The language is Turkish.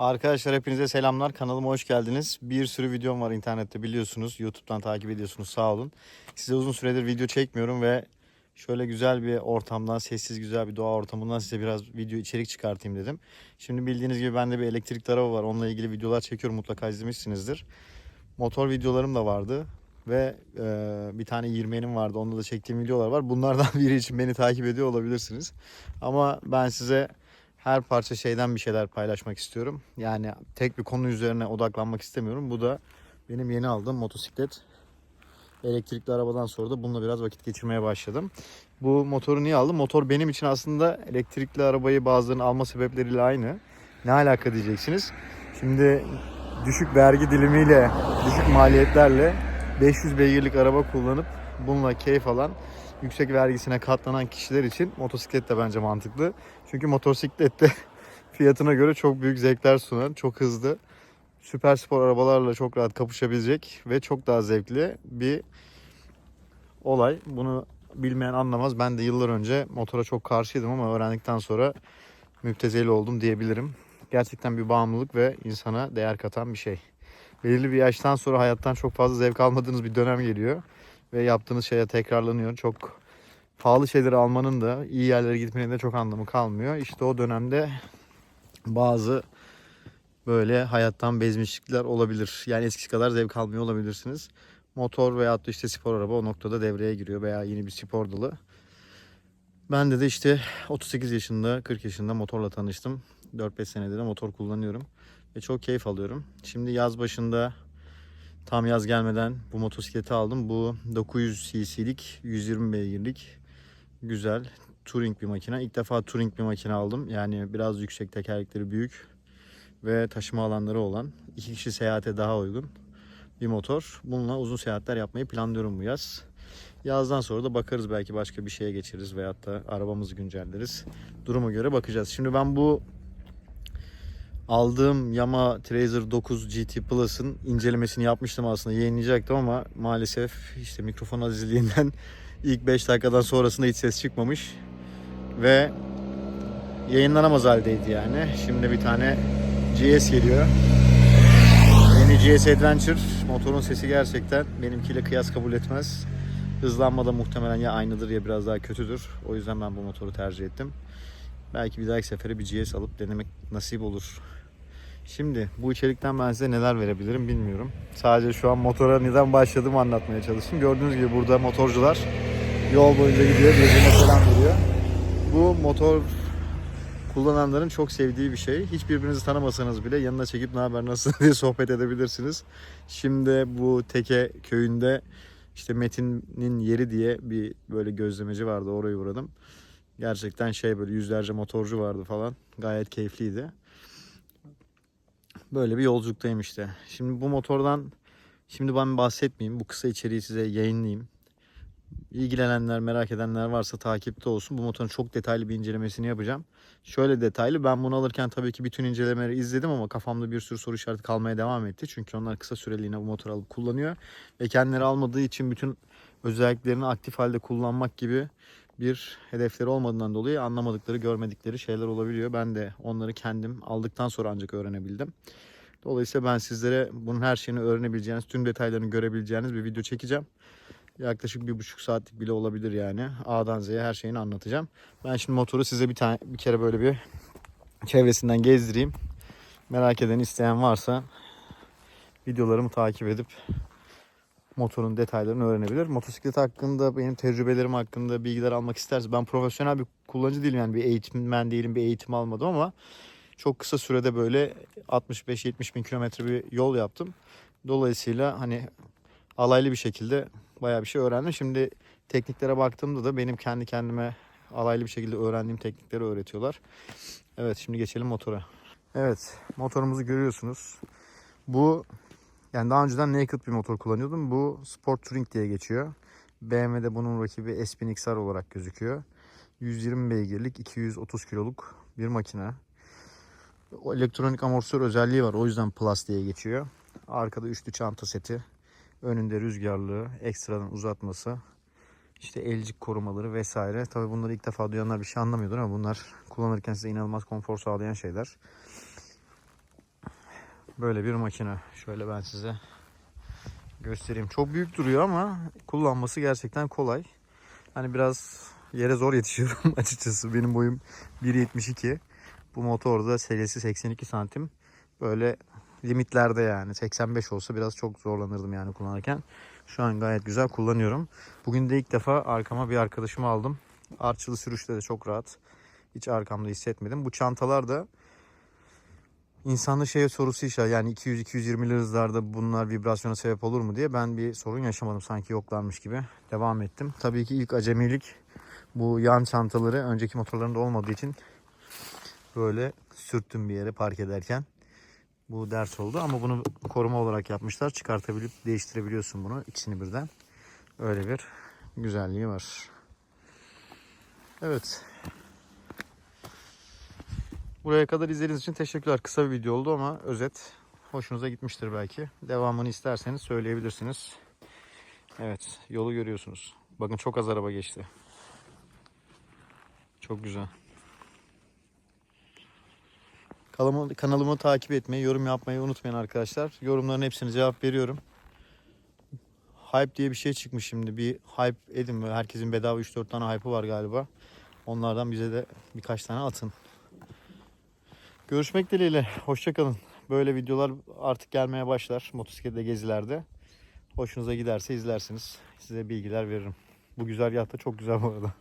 Arkadaşlar hepinize selamlar. Kanalıma hoş geldiniz. Bir sürü videom var internette biliyorsunuz. YouTube'dan takip ediyorsunuz sağ olun. Size uzun süredir video çekmiyorum ve şöyle güzel bir ortamdan, sessiz güzel bir doğa ortamından size biraz video içerik çıkartayım dedim. Şimdi bildiğiniz gibi bende bir elektrikli araba var. Onunla ilgili videolar çekiyorum. Mutlaka izlemişsinizdir. Motor videolarım da vardı. Ve e, bir tane 20'nim vardı. Onda da çektiğim videolar var. Bunlardan biri için beni takip ediyor olabilirsiniz. Ama ben size her parça şeyden bir şeyler paylaşmak istiyorum. Yani tek bir konu üzerine odaklanmak istemiyorum. Bu da benim yeni aldığım motosiklet. Elektrikli arabadan sonra da bununla biraz vakit geçirmeye başladım. Bu motoru niye aldım? Motor benim için aslında elektrikli arabayı bazılarının alma sebepleriyle aynı. Ne alaka diyeceksiniz. Şimdi düşük vergi dilimiyle, düşük maliyetlerle 500 beygirlik araba kullanıp bununla keyif alan yüksek vergisine katlanan kişiler için motosiklet de bence mantıklı. Çünkü motosiklet de fiyatına göre çok büyük zevkler sunan, çok hızlı, süper spor arabalarla çok rahat kapışabilecek ve çok daha zevkli bir olay. Bunu bilmeyen anlamaz. Ben de yıllar önce motora çok karşıydım ama öğrendikten sonra müptezeli oldum diyebilirim. Gerçekten bir bağımlılık ve insana değer katan bir şey. Belirli bir yaştan sonra hayattan çok fazla zevk almadığınız bir dönem geliyor ve yaptığınız şeye tekrarlanıyor. Çok pahalı şeyleri almanın da iyi yerlere gitmenin de çok anlamı kalmıyor. İşte o dönemde bazı böyle hayattan bezmişlikler olabilir. Yani eskisi kadar zevk almıyor olabilirsiniz. Motor veyahut da işte spor araba o noktada devreye giriyor veya yeni bir spor dalı. Ben de de işte 38 yaşında 40 yaşında motorla tanıştım. 4-5 senedir de motor kullanıyorum. Ve çok keyif alıyorum. Şimdi yaz başında Tam yaz gelmeden bu motosikleti aldım. Bu 900 cc'lik 120 beygirlik güzel touring bir makine. İlk defa touring bir makine aldım. Yani biraz yüksek tekerlekleri büyük ve taşıma alanları olan iki kişi seyahate daha uygun bir motor. Bununla uzun seyahatler yapmayı planlıyorum bu yaz. Yazdan sonra da bakarız belki başka bir şeye geçeriz veyahut da arabamızı güncelleriz. Duruma göre bakacağız. Şimdi ben bu aldığım Yamaha Trazer 9 GT Plus'ın incelemesini yapmıştım aslında yayınlayacaktım ama maalesef işte mikrofon azizliğinden ilk 5 dakikadan sonrasında hiç ses çıkmamış ve yayınlanamaz haldeydi yani. Şimdi bir tane GS geliyor. Yeni GS Adventure motorun sesi gerçekten benimkiyle kıyas kabul etmez. Hızlanma da muhtemelen ya aynıdır ya biraz daha kötüdür. O yüzden ben bu motoru tercih ettim. Belki bir dahaki sefere bir GS alıp denemek nasip olur. Şimdi bu içerikten ben size neler verebilirim bilmiyorum. Sadece şu an motora neden başladığımı anlatmaya çalıştım. Gördüğünüz gibi burada motorcular yol boyunca gidiyor, birbirine selam veriyor. Bu motor kullananların çok sevdiği bir şey. Hiç birbirinizi tanımasanız bile yanına çekip ne haber nasıl diye sohbet edebilirsiniz. Şimdi bu Teke köyünde işte Metin'in yeri diye bir böyle gözlemeci vardı oraya uğradım. Gerçekten şey böyle yüzlerce motorcu vardı falan. Gayet keyifliydi. Böyle bir yolculuktayım işte. Şimdi bu motordan şimdi ben bahsetmeyeyim. Bu kısa içeriği size yayınlayayım. İlgilenenler, merak edenler varsa takipte olsun. Bu motorun çok detaylı bir incelemesini yapacağım. Şöyle detaylı. Ben bunu alırken tabii ki bütün incelemeleri izledim ama kafamda bir sürü soru işareti kalmaya devam etti. Çünkü onlar kısa süreliğine bu motoru alıp kullanıyor. Ve kendileri almadığı için bütün özelliklerini aktif halde kullanmak gibi bir hedefleri olmadığından dolayı anlamadıkları, görmedikleri şeyler olabiliyor. Ben de onları kendim aldıktan sonra ancak öğrenebildim. Dolayısıyla ben sizlere bunun her şeyini öğrenebileceğiniz, tüm detaylarını görebileceğiniz bir video çekeceğim. Yaklaşık bir buçuk saatlik bile olabilir yani. A'dan Z'ye her şeyini anlatacağım. Ben şimdi motoru size bir tane bir kere böyle bir çevresinden gezdireyim. Merak eden isteyen varsa videolarımı takip edip motorun detaylarını öğrenebilir. Motosiklet hakkında benim tecrübelerim hakkında bilgiler almak isterse ben profesyonel bir kullanıcı değilim yani bir eğitimmen değilim bir eğitim almadım ama çok kısa sürede böyle 65-70 bin kilometre bir yol yaptım. Dolayısıyla hani alaylı bir şekilde bayağı bir şey öğrendim. Şimdi tekniklere baktığımda da benim kendi kendime alaylı bir şekilde öğrendiğim teknikleri öğretiyorlar. Evet şimdi geçelim motora. Evet motorumuzu görüyorsunuz. Bu yani daha önceden naked bir motor kullanıyordum. Bu Sport Touring diye geçiyor. BMW'de bunun rakibi S1000 XR olarak gözüküyor. 120 beygirlik 230 kiloluk bir makine. O elektronik amortisör özelliği var. O yüzden Plus diye geçiyor. Arkada üçlü çanta seti. Önünde rüzgarlığı, ekstradan uzatması. işte elcik korumaları vesaire. Tabi bunları ilk defa duyanlar bir şey anlamıyordur ama bunlar kullanırken size inanılmaz konfor sağlayan şeyler. Böyle bir makine. Şöyle ben size göstereyim. Çok büyük duruyor ama kullanması gerçekten kolay. Hani biraz yere zor yetişiyorum açıkçası. Benim boyum 1.72. Bu motorda serisi 82 santim. Böyle limitlerde yani. 85 olsa biraz çok zorlanırdım yani kullanırken. Şu an gayet güzel kullanıyorum. Bugün de ilk defa arkama bir arkadaşımı aldım. Arçılı sürüşte de çok rahat. Hiç arkamda hissetmedim. Bu çantalar da İnsanda şey sorusu işaret yani 200-220 hızlarda bunlar vibrasyona sebep olur mu diye ben bir sorun yaşamadım sanki yoklarmış gibi devam ettim. Tabii ki ilk acemilik bu yan çantaları önceki motorlarında olmadığı için böyle sürttüm bir yere park ederken. Bu ders oldu ama bunu koruma olarak yapmışlar. Çıkartabilip değiştirebiliyorsun bunu ikisini birden. Öyle bir güzelliği var. Evet. Buraya kadar izlediğiniz için teşekkürler. Kısa bir video oldu ama özet hoşunuza gitmiştir belki. Devamını isterseniz söyleyebilirsiniz. Evet yolu görüyorsunuz. Bakın çok az araba geçti. Çok güzel. Kanalımı, kanalımı takip etmeyi, yorum yapmayı unutmayın arkadaşlar. Yorumların hepsine cevap veriyorum. Hype diye bir şey çıkmış şimdi. Bir hype edin. Herkesin bedava 3-4 tane hype'ı var galiba. Onlardan bize de birkaç tane atın. Görüşmek dileğiyle. Hoşçakalın. Böyle videolar artık gelmeye başlar motosiklette gezilerde. Hoşunuza giderse izlersiniz. Size bilgiler veririm. Bu güzergah da çok güzel bu arada.